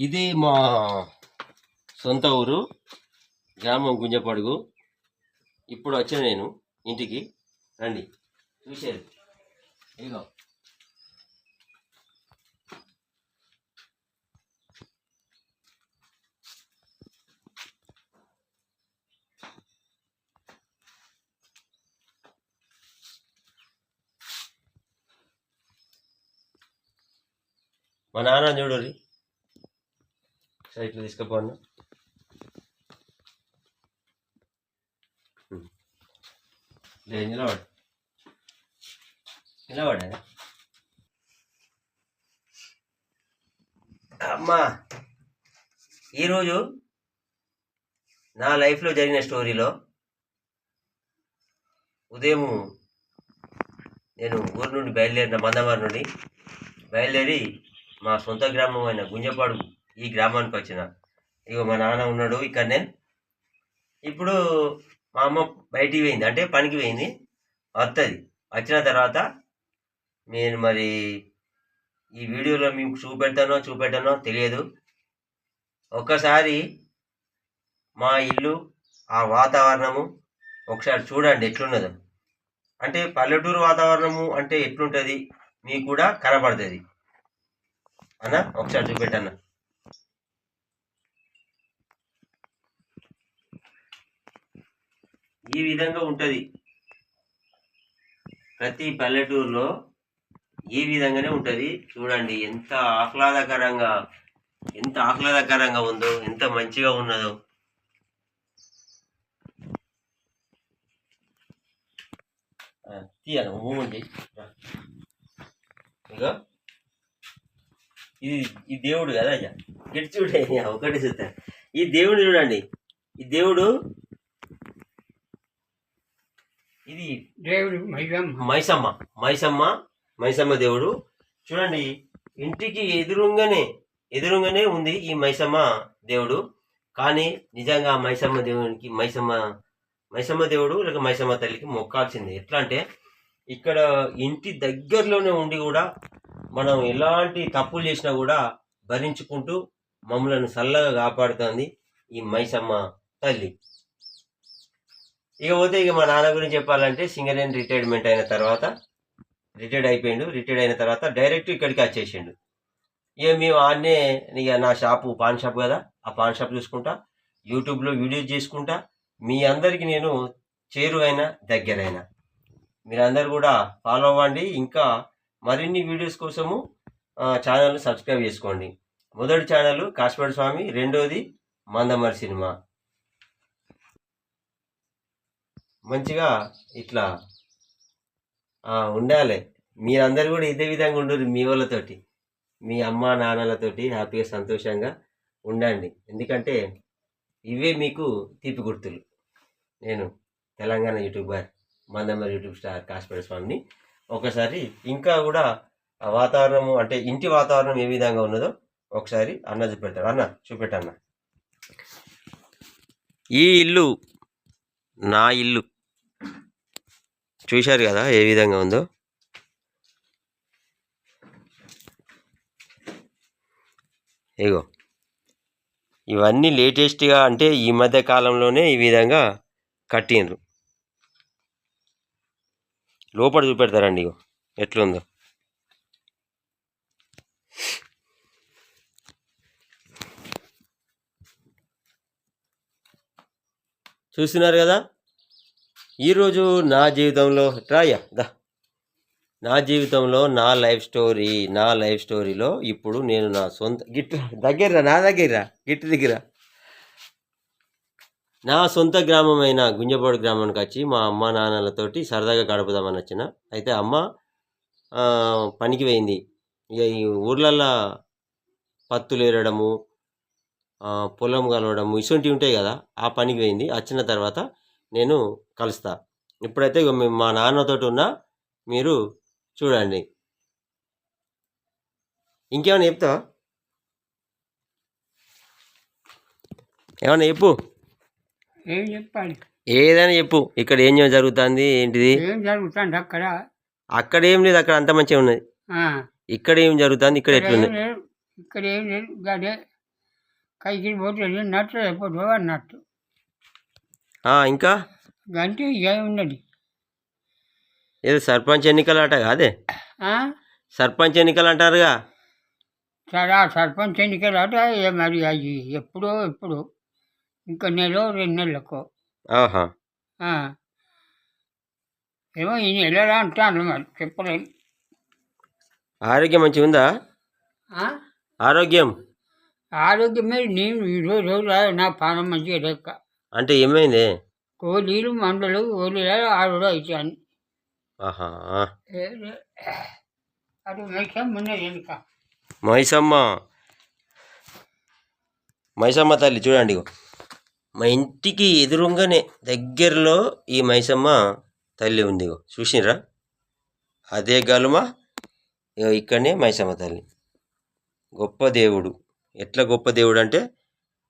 ఇది మా సొంత ఊరు గ్రామం గుంజపడుగు. ఇప్పుడు వచ్చాను నేను ఇంటికి. రండి. చూసేది. ఇదిగో. మా నాన్న చూడు సైట్లో తీసుకుపోను లేదు నిలబడు. నిలబడా అమ్మా! ఈరోజు నా లైఫ్లో జరిగిన స్టోరీలో ఉదయం నేను ఊరు నుండి బయలుదేరిన మందమారి నుండి బయలుదేరి మా సొంత గ్రామం అయిన గుంజపాడు ఈ గ్రామానికి వచ్చిన. ఇగో మా నాన్న ఉన్నాడు ఇక్కడనే ఇప్పుడు మా అమ్మ బయటికి పోయింది అంటే పనికి పోయింది వస్తుంది వచ్చిన తర్వాత నేను మరి ఈ వీడియోలో మీకు చూపెడతానో చూపెట్టానో తెలియదు. ఒక్కసారి మా ఇల్లు ఆ వాతావరణము ఒకసారి చూడండి ఎట్లున్నదో. అంటే పల్లెటూరు వాతావరణము అంటే ఎట్లుంటుంది మీకు కూడా కనపడుతుంది. అన్న ఒకసారి చూపెట్టన్నా. ఈ విధంగా ఉంటుంది. ప్రతి పల్లెటూరులో ఈ విధంగానే ఉంటుంది. చూడండి ఎంత ఆహ్లాదకరంగా ఎంత ఆహ్లాదకరంగా ఉందో ఎంత మంచిగా ఉన్నదో. తీయాలి మూమెంట్ చేయి. ఇది ఈ దేవుడు కదా అయ్యా. గిట్ చూడే ఒకటి చూస్తాను ఈ దేవుడు చూడండి ఈ దేవుడు ఇది దేవుడు మైసమ్మ మైసమ్మ మైసమ్మ దేవుడు. చూడండి ఇంటికి ఎదురుగానే ఎదురుగానే ఉంది ఈ మైసమ్మ దేవుడు. కానీ నిజంగా మైసమ్మ దేవునికి మైసమ్మ మైసమ్మ దేవుడు లేక మైసమ్మ తల్లికి మొక్కాల్సింది. ఎట్లా అంటే ఇక్కడ ఇంటి దగ్గరలోనే ఉండి కూడా మనం ఎలాంటి తప్పులు చేసినా కూడా భరించుకుంటూ మమ్మలను చల్లగా కాపాడుతుంది ఈ మైసమ్మ తల్లి. ఇక పోతే ఇక మా నాన్న గురించి చెప్పాలంటే సింగరేణి రిటైర్మెంట్ అయిన తర్వాత రిటైర్డ్ అయిపోయిండు. రిటైర్డ్ అయిన తర్వాత డైరెక్ట్ ఇక్కడికి వచ్చేసిండు. ఇక మేము ఆడనే ఇక నా షాపు పాన్ షాప్ కదా ఆ పాన్ షాప్ చూసుకుంటా యూట్యూబ్లో వీడియోస్ చేసుకుంటా మీ అందరికి నేను చేరువైన దగ్గరైన. మీరందరూ కూడా ఫాలో అవ్వండి. ఇంకా మరిన్ని వీడియోస్ కోసము ఛానల్ సబ్స్క్రైబ్ చేసుకోండి. మొదటి ఛానల్ కాశ్మీర్ స్వామి రెండోది మందమరి సినిమా. మంచిగా ఇట్లా ఉండాలి. మీరందరూ కూడా ఇదే విధంగా ఉండరు మీ వాళ్ళతోటి. మీ అమ్మ నాన్నలతోటి హ్యాపీగా సంతోషంగా ఉండండి. ఎందుకంటే ఇవే మీకు తీపి గుర్తులు. నేను Telangana YouTuber Mandamarri YouTube star కాశ్మీర స్వామిని ఒకసారి ఇంకా కూడా వాతావరణము అంటే ఇంటి వాతావరణం ఏ విధంగా ఉన్నదో ఒకసారి అన్న చూపెడతాడు అన్న చూపెట్టన్న. ఈ ఇల్లు నా ఇల్లు చూశారు కదా ఏ విధంగా ఉందో? ఇగో. ఇవన్నీ లేటెస్ట్గా అంటే ఈ మధ్య కాలంలోనే ఈ విధంగా కట్టిండ్రు. లోపల చూపెడతారండి ఇగో. ఎట్లుందో? చూస్తున్నారు కదా? ఈరోజు నా జీవితంలో రాయ దా. నా జీవితంలో నా లైఫ్ స్టోరీ నా లైఫ్ స్టోరీలో ఇప్పుడు నేను నా సొంత గిట్ దగ్గర నా దగ్గర గిట్ దగ్గర. నా సొంత గ్రామమైన గుంజపాడు గ్రామానికి వచ్చి మా అమ్మ నాన్నలతోటి సరదాగా గడుపుదామని వచ్చిన. అయితే అమ్మ పనికి పోయింది. ఇక ఈ ఊర్లల్లో పత్తులు ఏరడము పొలం కలవడము ఇటువంటివి ఉంటాయి కదా ఆ పనికి పోయింది. వచ్చిన తర్వాత నేను కలుస్తా. ఇప్పుడైతే మా నాన్నతోటి ఉన్నా మీరు చూడండి. ఇంకేమైనా చెప్తావా ఏమన్నా చెప్పు. ఏం చెప్పాలి? ఏదైనా చెప్పు. ఇక్కడ ఏం జరుగుతుంది ఏంటిది? ఏం జరుగుతుంది అక్కడ? అక్కడ ఏం లేదు అక్కడ అంత మంచిగా ఉన్నది. ఇక్కడ ఏం జరుగుతుంది ఇక్కడ ఇక్కడ ఏం ఎట్లున్నది లేదు ఇక్కడ ఏం లేదు కైకి పోతుంది నట్టు అయిపోతుంది అన్నట్టు ఇంకా? ఇక ఉన్నది. ఏదో సర్పంచ్ ఎన్నికలు అట కాదే ఆ? సర్పంచ్ ఎన్నికలు అంటారుగా సరే ఆ సర్పంచ్ ఎన్నికలు అట ఏ మరి అవి ఎప్పుడో ఎప్పుడు? ఇంకా నెల రెండు నెలలకు. ఆహా. ఏమో ఈ నెలలో అంటాను మరి చెప్పలేను ఆరోగ్యం మంచిగా ఉందా? ఆరోగ్యం ఆరోగ్యం? మీద నేను ఈరోజు రోజు నా పానం మంచిగా లెక్క అంటే ఏమైంది? మందులు గోళీలు ఆరు అవుతాను ఆహా. అది మెచ్చం ఉన్నది వెనుక. మైసమ్మ. మైసమ్మ తల్లి చూడండి. మా ఇంటికి ఎదురుగానే దగ్గరలో ఈ మైసమ్మ తల్లి ఉంది ఇగో. చూసిర్రా? అదే గలుమ ఇక్కడనే మైసమ్మ తల్లి. గొప్ప దేవుడు. ఎట్లా గొప్ప దేవుడు అంటే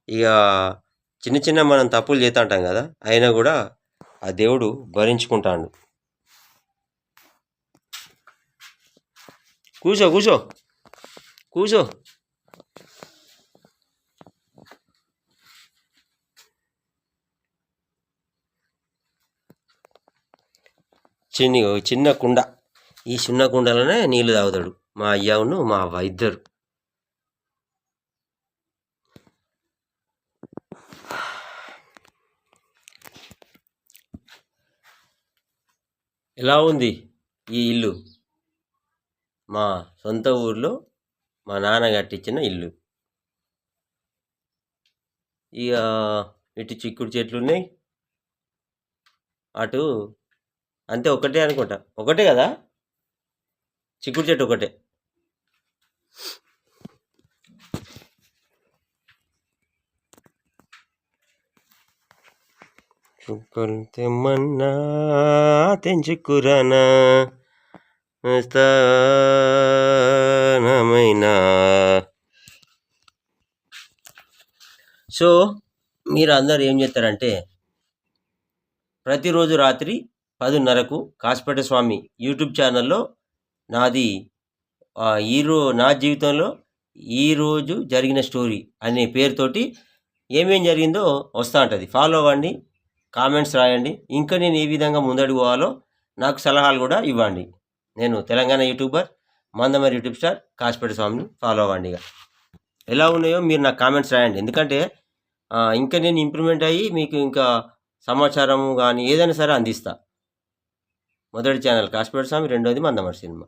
ఇక చిన్న చిన్న మనం తప్పులు చేస్తూ ఉంటాం కదా అయినా కూడా ఆ దేవుడు భరించుకుంటాడు. కూర్చో కూర్చో కూర్చో. చిన్న చిన్న కుండ. ఈ చిన్న కుండలోనే నీళ్ళు తాగుతాడు. మా అయ్యావును మా అవ్వ ఇద్దరు. ఎలా ఉంది ఈ ఇల్లు? మా సొంత ఊర్లో మా నాన్న కట్టించిన ఇల్లు. ఇక ఇటు చిక్కుడు చెట్లు ఉన్నాయి. అటు అంతే ఒకటే అనుకుంటా. ఒకటే కదా? చిక్కుడు చెట్టు ఒకటే. చుక్కలు తెమ్మన్నా తెంచుకురానా? స్థానమైనా? సో మీరు అందరు ఏం చేస్తారంటే ప్రతిరోజు రాత్రి పదిన్నరకు కాసిపేట స్వామి యూట్యూబ్ ఛానల్లో నాది ఈరో ఈ నా జీవితంలో ఈరోజు జరిగిన స్టోరీ అనే పేరుతోటి ఏమేం జరిగిందో వస్తూ ఉంటుంది. ఫాలో అవ్వండి. కామెంట్స్ రాయండి. ఇంకా నేను ఏ విధంగా ముందడుగు పోవాలో నాకు సలహాలు కూడా ఇవ్వండి. నేను Telangana YouTuber Mandamarri YouTube star Kasipet స్వామిని ఫాలో అవ్వండి ఇక. ఎలా ఉన్నాయో మీరు నాకు కామెంట్స్ రాయండి. ఎందుకంటే ఇంకా నేను ఇంప్రూవ్మెంట్ అయ్యి మీకు ఇంకా సమాచారం కానీ ఏదైనా సరే అందిస్తా. మొదటి ఛానల్ కాసిపేట స్వామి రెండోది మందమరి సినిమా